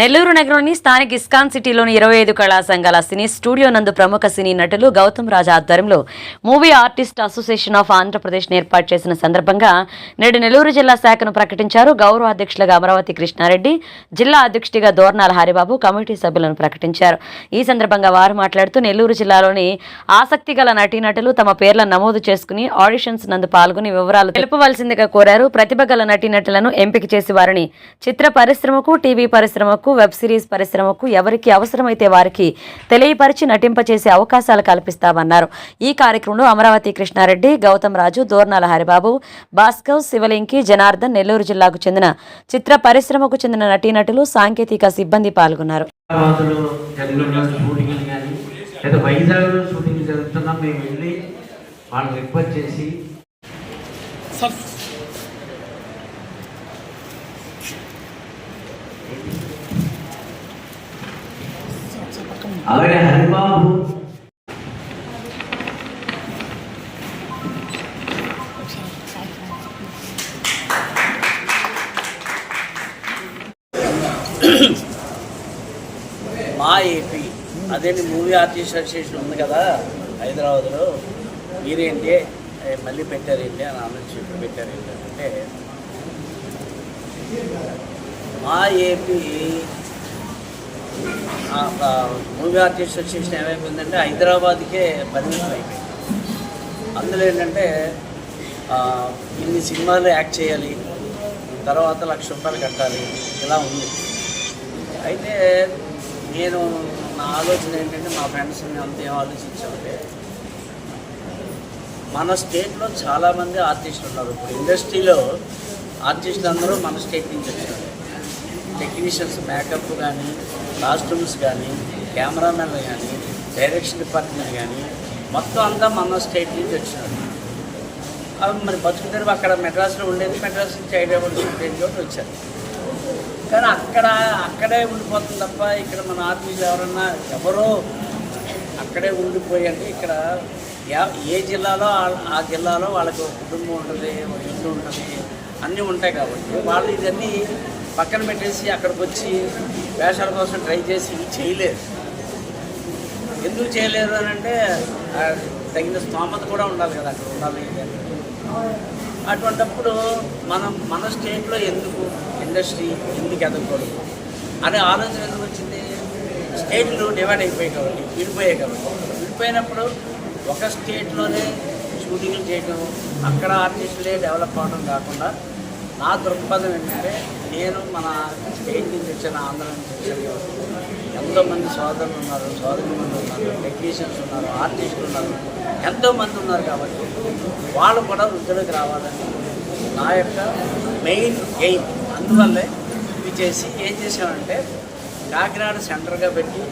నెల్లూరు నగరంలోని స్థానిక ఇస్కాన్ సిటీలోని ఇరవై ఐదు కళా సంఘాల సినీ స్టూడియో నందు ప్రముఖ సినీ నటులు గౌతమ్ రాజా ఆధ్వర్యంలో movie artist association of Andhra Pradesh ఏర్పాటు చేసిన సందర్భంగా నేడు నెల్లూరు జిల్లా శాఖను ప్రకటించారు. గౌరవ అధ్యక్షులుగా అమరావతి కృష్ణారెడ్డి జిల్లా అధ్యక్షుడిగా దోర్నాల హరిబాబు కమిటీ సభ్యులను ప్రకటించారు. ఈ సందర్భంగా వారు మాట్లాడుతూ నెల్లూరు జిల్లాలోని ఆసక్తి గల నటీనటులు తమ పేర్లను నమోదు చేసుకుని ఆడిషన్స్ నందు పాల్గొని వివరాలు తెలుపవలసిందిగా కోరారు. ప్రతిభ గల నటీనటులను ఎంపిక చేసి వారిని చిత్ర పరిశ్రమకు టీవీ పరిశ్రమకు వెబ్ సిరీస్ పరిశ్రమకు ఎవరికి అవసరమైతే వారికి తెలియపరిచి నటింపచేసే అవకాశాలు కల్పిస్తామన్నారు. ఈ కార్యక్రమంలో అమరావతి కృష్ణారెడ్డి గౌతమ్ రాజు దోర్నాల హరిబాబు భాస్కవ్ శివలింకి జనార్దన్ నెల్లూరు జిల్లాకు చెందిన చిత్ర పరిశ్రమకు చెందిన నటీనటులు సాంకేతిక సిబ్బంది పాల్గొన్నారు. హైదరాబాద్లో జరుగుతున్న షూటింగ్లు కానీ లేదా వైజాగ్లో షూటింగ్ జరుగుతున్నా మేము వెళ్ళి వాళ్ళని రిక్వెస్ట్ చేసి అలాగే హరిబాబు. మా ఏపీ అదే మూవీ ఆర్టిస్ట్ అసోసియేషన్ ఉంది కదా హైదరాబాద్లో. మీరేంటి? మళ్ళీ పెట్టారేంటి అని ఆలోచించి ఇప్పుడు పెట్టారేంటి అంటే మా ఏపీ మూవీ ఆర్టిస్ట్ అసోసియేషన్ ఏమైపోయిందంటే హైదరాబాద్కే పరిమితం అయిపోయింది. అందులో ఏంటంటే ఇన్ని సినిమాలు యాక్ట్ చేయాలి తర్వాత లక్ష రూపాయలు కట్టాలి ఇలా ఉంది. అయితే నేను నా ఆలోచన ఏంటంటే మా ఫ్రెండ్స్ని అంత ఏం ఆలోచించామంటే మన స్టేట్లో చాలామంది ఆర్టిస్టులు ఉన్నారు. ఇప్పుడు ఇండస్ట్రీలో ఆర్టిస్టులు అందరూ మన స్టేట్ నుంచి వచ్చారు. టెక్నీషియన్స్ మేకప్ కానీ కాస్ట్యూమ్స్ కానీ కెమెరామెన్లు కానీ డైరెక్షన్ డిపార్ట్మెంట్ కానీ మొత్తం అంతా మన స్టేట్ నుంచి వచ్చినాడు అవి మరి బతుకుతారు అక్కడ మెడ్రాస్లో ఉండేది మెడ్రాస్ నుంచి హైదరాబాద్ ఉండేది కూడా వచ్చారు. కానీ అక్కడ అక్కడే ఉండిపోతుంది తప్ప ఇక్కడ మన ఆర్మీలు ఎవరన్నా ఎవరో అక్కడే ఉండిపోయండి ఇక్కడ ఏ జిల్లాలో ఆ- జిల్లాలో వాళ్ళకి ఒక కుటుంబం ఉంటుంది ఒక ఇల్లు ఉంటుంది అన్నీ ఉంటాయి కాబట్టి వాళ్ళు ఇదన్నీ పక్కన పెట్టేసి అక్కడికి వచ్చి వేషాల కోసం ట్రై చేసి చేయలేరు ఎందుకు చేయలేరు అని అంటే తగిన స్తోమత కూడా ఉండాలి కదా అక్కడ ఉండాలి అని. అటువంటప్పుడు మనం మన స్టేట్లో ఎందుకు ఇండస్ట్రీ ఎందుకు ఎదగకూడదు అనే ఆలోచన ఎందుకు వచ్చింది? స్టేట్లు డివైడ్ అయిపోయాయి కాబట్టి విడిపోయాయి కాబట్టి. విడిపోయినప్పుడు ఒక స్టేట్లోనే షూటింగ్లు చేయడం అక్కడ ఆర్టిస్టులే డెవలప్ అవడం కాకుండా నా దృక్పథం ఏంటంటే నేను మన స్టేట్ నుంచి వచ్చిన ఆంధ్ర నుంచి వచ్చాను ఎంతోమంది సోదరులు ఉన్నారు సోదరులు ఉన్నారు టెక్నీషియన్స్ ఉన్నారు ఆర్టిస్టులు ఉన్నారు. ఎంతోమంది ఉన్నారు కాబట్టి వాళ్ళు కూడా వృద్ధిలోకి రావాలని నా యొక్క మెయిన్ ఎయిమ్. అందువల్లే ఇది చేసి ఏం చేసామంటే కాకినాడ సెంటర్గా పెట్టి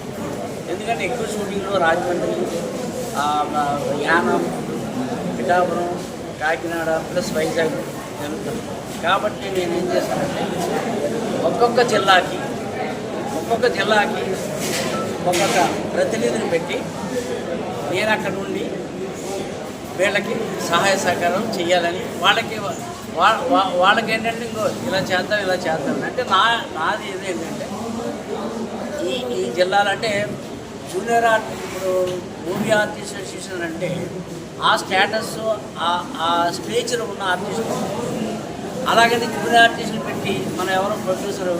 ఎందుకంటే ఎక్కువ షూటింగ్లు రాజమండ్రి యానం పిఠాపురం కాకినాడ ప్లస్ వైజాగ్ జరుగుతుంది. కాబట్టి నేను ఏం చేశానంటే ఒక్కొక్క జిల్లాకి ఒక్కొక్క జిల్లాకి ఒక్కొక్క ప్రతినిధిని పెట్టి నేను అక్కడ నుండి వీళ్ళకి సహాయ సహకారం చేయాలని వాళ్ళకి వా- వాళ్ళకి ఏంటంటే ఇంకో ఇలా చేద్దాం ఇలా చేద్దాం అంటే నా నాది ఇది ఏంటంటే ఈ ఈ జిల్లాలంటే జూనియర్ ఆర్ట్ ఇప్పుడు మూవీ ఆర్టిస్ట్ అసోసియేషన్ అంటే ఆ స్టేటస్ ఆ- ఆ స్టేజ్లో ఉన్న ఆర్టిస్టులు అలాగని జూనియర్ ఆర్టిస్టులు పెట్టి మనం ఎవరో ప్రొడ్యూసరు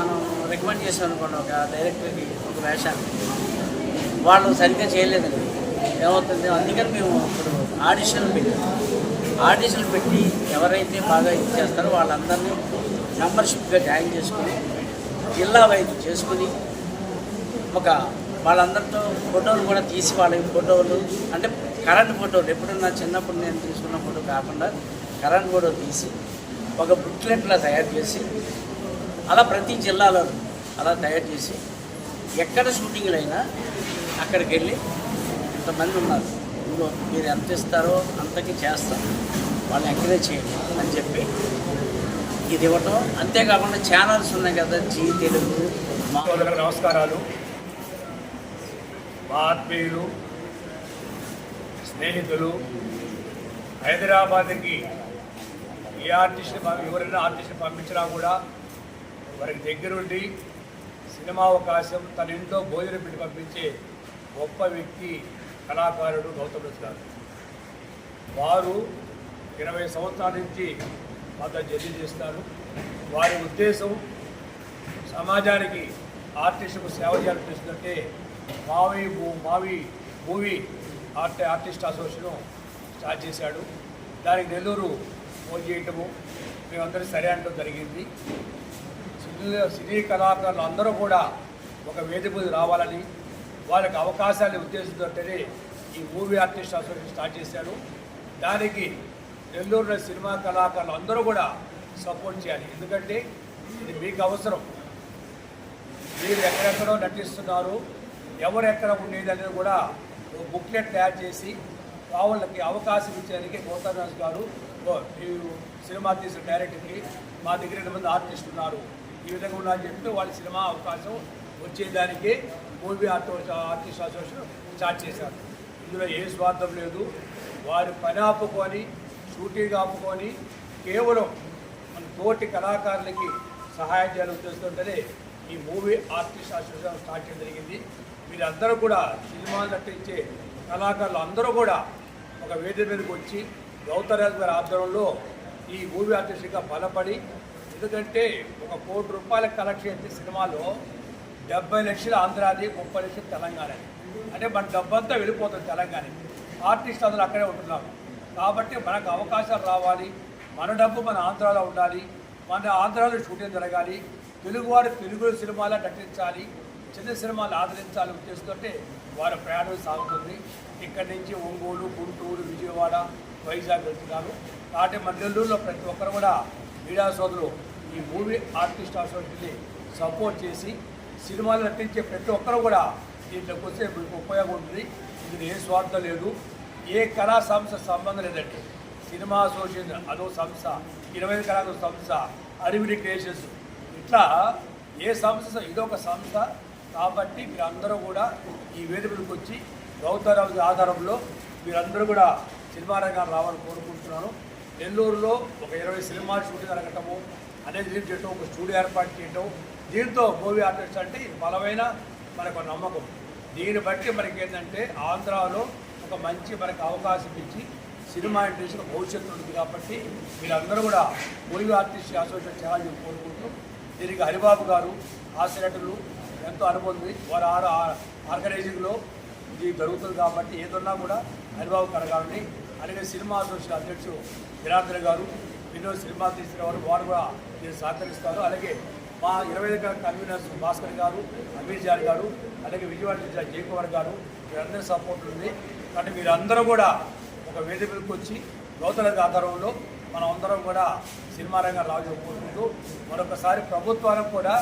మనం రికమెండ్ చేసాం అనుకోండి ఒక డైరెక్టర్కి ఒక వేషాన్ని. వాళ్ళు సరిగ్గా చేయలేదండి. ఏమవుతుంది అందుకని మేము ఇప్పుడు ఆడిషన్లు పెట్టాం ఆడిషన్లు పెట్టి ఎవరైతే బాగా ఇది చేస్తారో వాళ్ళందరినీ మెంబర్షిప్గా జాయిన్ చేసుకుని జిల్లా వైపు చేసుకుని ఒక వాళ్ళందరితో ఫోటోలు కూడా తీసి వాళ్ళ ఫోటోలు అంటే కరెంట్ ఫోటోలు ఎప్పుడన్నా చిన్నప్పుడు నేను తీసుకున్న ఫోటో కాకుండా కరెంట్ కూడా తీసి ఒక బుక్లెట్లా తయారు చేసి అలా ప్రతి జిల్లాలో అలా తయారు చేసి ఎక్కడ షూటింగ్లు అయినా అక్కడికి వెళ్ళి ఇంతమంది ఉన్నారు. ఇందులో మీరు ఎంత ఇస్తారో అంతకి చేస్తాం. వాళ్ళని ఎంకరేజ్ చేయండి అని చెప్పి ఇది ఇవ్వటం. అంతేకాకుండా ఛానల్స్ ఉన్నాయి కదా జీ తెలుగు మా నమస్కారాలు. మా ఆత్మీయులు స్నేహితులు హైదరాబాద్కి ఏ ఆర్టిస్ట్ని ఎవరైనా ఆర్టిస్ట్ని పంపించినా కూడా వారికి దగ్గరుండి సినిమా అవకాశం తన ఇంట్లో భోజనం పెట్టి పంపించే గొప్ప వ్యక్తి కళాకారుడు గౌతమ్ గారు. వారు ఇరవై సంవత్సరాల నుంచి మాతో జర్నీ చేస్తారు. వారి ఉద్దేశం సమాజానికి ఆర్టిస్టుకు సేవ చేయాలని చేస్తుందంటే మావి మావి movie art artist association start చేశాడు. దానికి నెల్లూరు ఫోన్ చేయటము మేమందరం సరే అంటూ జరిగింది. సినీ సినీ కళాకారులు అందరూ కూడా ఒక వేదిక మీద రావాలని వాళ్ళకి అవకాశాలు ఉద్దేశించుంటేనే ఈ మూవీ ఆర్టిస్ట్ అసోసియేషన్ స్టార్ట్ చేశారు. దానికి నెల్లూరులో సినిమా కళాకారులు అందరూ కూడా సపోర్ట్ చేయాలి. ఎందుకంటే ఇది మీకు అవసరం. మీరు ఎక్కడెక్కడో నటిస్తున్నారు ఎవరెక్కడ ఉండేది అనేది కూడా ఒక బుక్లెట్ తయారు చేసి వాళ్ళకి అవకాశం ఇచ్చేందుకే గౌతమ్ గారు సినిమా తీసిన డైరెక్టర్కి మా దగ్గర ఎంతమంది ఆర్టిస్ట్ ఉన్నారు ఈ విధంగా ఉన్నారని చెప్తే వాళ్ళ సినిమా అవకాశం వచ్చేదానికి movie art artist association start చేశారు. ఇందులో ఏ స్వార్థం లేదు. వారి పని ఆపుకొని షూటింగ్ ఆపుకొని కేవలం మన తోటి కళాకారులకి సహాయం చేయాలని ఉద్దేశంతోనే ఈ మూవీ ఆర్టిస్ట్ అసోసియేషన్ స్టార్ట్ చేయడం జరిగింది. వీరందరూ కూడా సినిమాలు నటించే కళాకారులు అందరూ కూడా ఒక వేదిక మీదకి వచ్చి గౌతరాజు గారి ఆధ్వర్యంలో ఈ మూవీ ఆర్టిస్ట్గా బలపడి ఎందుకంటే ఒక కోటి రూపాయల కలెక్షన్ అయితే సినిమాలో డెబ్బై లక్షలు ఆంధ్రాది ముప్పై లక్షలు తెలంగాణది. అంటే మన డబ్బంతా వెళ్ళిపోతుంది తెలంగాణ ఆర్టిస్ట్ అందరూ అక్కడే ఉంటున్నారు. కాబట్టి మనకు అవకాశాలు రావాలి. మన డబ్బు మన ఆంధ్రాలో ఉండాలి. మన ఆంధ్రాలో షూటింగ్ జరగాలి. తెలుగువారు తెలుగు సినిమాలు నటించాలి. చిన్న సినిమాలు ఆదరించాలి చేస్తుంటే వారి ప్రయాణం సాగుతుంది. ఇక్కడి నుంచి ఒంగోలు గుంటూరు విజయవాడ వైజాగ్ వెళ్తున్నారు కాబట్టి మన నెల్లూరులో ప్రతి ఒక్కరు కూడా మీడియా సోదరులు ఈ మూవీ ఆర్టిస్ట్ అసోసియేషన్ని సపోర్ట్ చేసి సినిమాలు నటించే ప్రతి ఒక్కరు కూడా దీంట్లోకి వస్తే మీకు ఉపయోగం ఉంటుంది. ఇది ఏ స్వార్థం లేదు. ఏ కళా సంస్థ సంబంధం లేదండి. సినిమా అసోసియేషన్ అదో సంస్థ ఇరవై ఐదు కళా సంస్థ అరివిడి క్రియేషన్స్. ఇట్లా ఏ సంస్థ ఇదొక సంస్థ. కాబట్టి మీరందరూ కూడా ఈ వేదికలకు వచ్చి గౌతరాజు ఆధారంలో మీరందరూ కూడా సినిమా రంగాన్ని రావాలని కోరుకుంటున్నాను. నెల్లూరులో ఒక ఇరవై సినిమాలు షూట్ జరగటము అనేది రిలీజ్ చేయటం ఒక స్టూడియో ఏర్పాటు చేయటం దీంతో మూవీ ఆర్టిస్ట్ అంటే ఇది బలమైన మనకు ఒక నమ్మకం. దీన్ని బట్టి మనకి ఏంటంటే ఆంధ్రాలో ఒక మంచి మనకు అవకాశం ఇచ్చి సినిమా ఇండస్ట్రీకి భవిష్యత్తు ఉంది కాబట్టి మీరందరూ కూడా మూవీ ఆర్టిస్ట్ అసోసియేషన్ చేయాలని కోరుకుంటూ దీనికి హరిబాబు గారు ఆసినటులు ఎంతో అనుభవం ఉంది. వారు ఆర్గనైజింగ్లో ఇది జరుగుతుంది కాబట్టి ఏదన్నా కూడా హరిబాబు కడగాలని అలాగే సినిమా అసోసియేషన్ అధ్యక్షుడు జనార్దన్ గారు ఎన్నో సినిమా తీసిన వారు వారు కూడా మీరు సహకరిస్తారు. అలాగే మా ఇరవై ఐదు కన్వీనర్స్ భాస్కర్ గారు అమీర్ జాన్ గారు అలాగే విజయవాడ జిల్లా జయకుమార్ గారు వీరందరి సపోర్ట్ ఉంది. కానీ మీరందరూ కూడా ఒక వేదికలకు వచ్చి నూతన ఆధారంలో మనం అందరం కూడా సినిమా రంగం రాజు కోరుకుంటూ మరొకసారి ప్రభుత్వానికి కూడా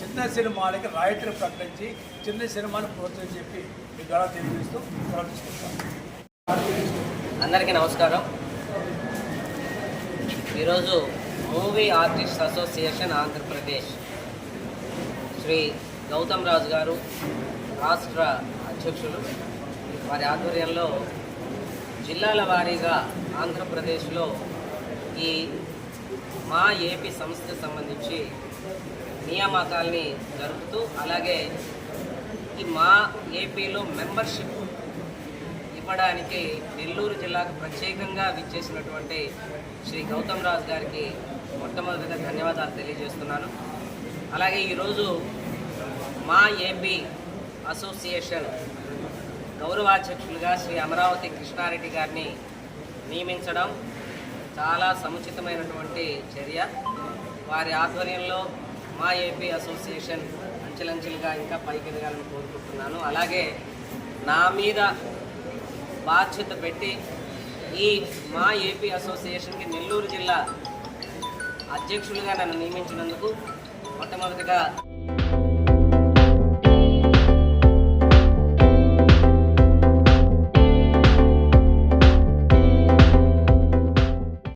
చిన్న సినిమాలకి రాయితీలు ప్రకటించి చిన్న సినిమాని ప్రోత్సహించి చెప్పి మీ ద్వారా తెలియజేస్తూ అందరికీ నమస్కారం. ఈరోజు movie artist association Andhra Pradesh Shri Gautam Raju garu రాష్ట్ర అధ్యక్షులు వారి ఆధ్వర్యంలో జిల్లాల వారీగా ఆంధ్రప్రదేశ్లో ఈ మా ఏపీ సంస్థకు సంబంధించి నియామకాల్ని జరుపుతూ అలాగే ఈ మా ఏపీలో మెంబర్షిప్ ఇవ్వడానికి నెల్లూరు జిల్లాకు ప్రత్యేకంగా విచ్చేసినటువంటి శ్రీ గౌతమ్ రాజు గారికి మొట్టమొదటిగా ధన్యవాదాలు తెలియజేస్తున్నాను. అలాగే ఈరోజు మా ఏపీ అసోసియేషన్ గౌరవాధ్యక్షులుగా శ్రీ అమరావతి కృష్ణారెడ్డి గారిని నియమించడం చాలా సముచితమైనటువంటి చర్య. వారి ఆధ్వర్యంలో మా ఏపీ అసోసియేషన్ అంచెలంచెలుగా ఇంకా పైకి ఎదగాలని కోరుకుంటున్నాను. అలాగే నా మీద బాధ్యత పెట్టి ఈ మా ఏపీ అసోసియేషన్కి నెల్లూరు జిల్లా అధ్యక్షులుగా నన్ను నియమించినందుకు మొట్టమొదటిగా